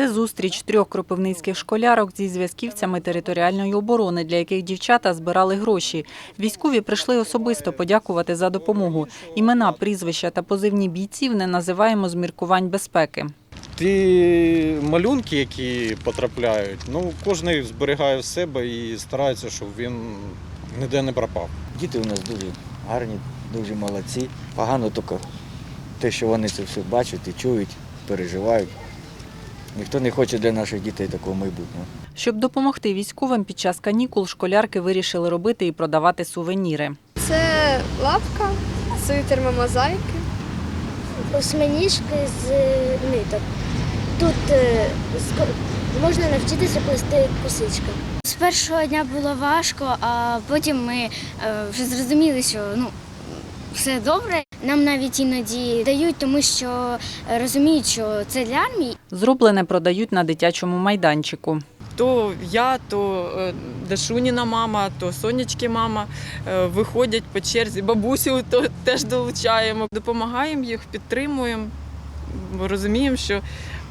Це зустріч трьох кропивницьких школярок зі зв'язківцями територіальної оборони, для яких дівчата збирали гроші. Військові прийшли особисто подякувати за допомогу. Імена, прізвища та позивні бійців не називаємо з міркувань безпеки. Ті малюнки, які потрапляють, ну кожен зберігає в себе і старається, щоб він ніде не пропав. Діти у нас дуже гарні, дуже молодці. Погано тільки те, що вони це все бачать і чують, переживають. Ніхто не хоче для наших дітей такого майбутнього. Щоб допомогти військовим під час канікул, школярки вирішили робити і продавати сувеніри. Це лапка з термомозаїки. осьминіжки з ниток. Тут е, можна навчитися плести косички. З першого дня було важко, а потім ми е, вже зрозуміли, що ну все добре. Нам навіть іноді дають, тому що е, розуміють, що це для армії. Зроблене продають на дитячому майданчику. То я, то е, Дашуніна мама, то Сонячки мама е, виходять по черзі. Бабусю то теж долучаємо. Допомагаємо їх, підтримуємо. Розуміємо, що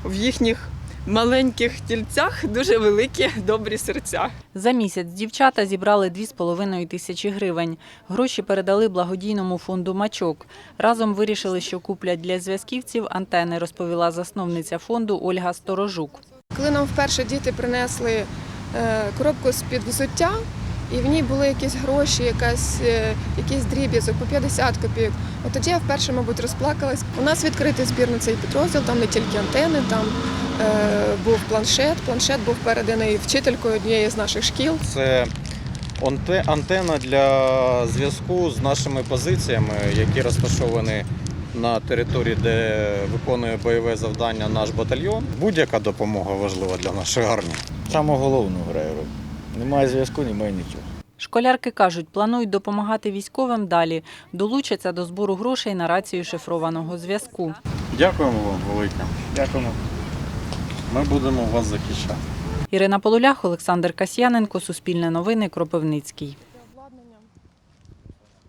в їхніх маленьких тільцях дуже великі добрі серця. За місяць дівчата зібрали 2,5 тисячі гривень. Гроші передали благодійному фонду «Мачок». Разом вирішили, що куплять для зв'язківців антени, розповіла засновниця фонду Ольга Сторожук. Коли нам вперше діти принесли е, коробку з-під взуття, і в ній були якісь гроші, якась, е, якийсь дріб'язок по 50 копійок. От тоді я вперше, мабуть, розплакалась. У нас відкритий збір на цей підрозділ, там не тільки антени, там е, був планшет. Планшет був переданий вчителькою однієї з наших шкіл. Це антена для зв'язку з нашими позиціями, які розташовані на території, де виконує бойове завдання наш батальйон. Будь-яка допомога важлива для нашої армії. Саме головну грає роль. Немає зв'язку, немає нічого. Школярки кажуть, планують допомагати військовим далі, долучаться до збору грошей на рацію шифрованого зв'язку. Дякуємо вам велике. Дякуємо. Ми будемо вас захищати. Ірина Полулях, Олександр Касьяненко, Суспільне новини, Кропивницький.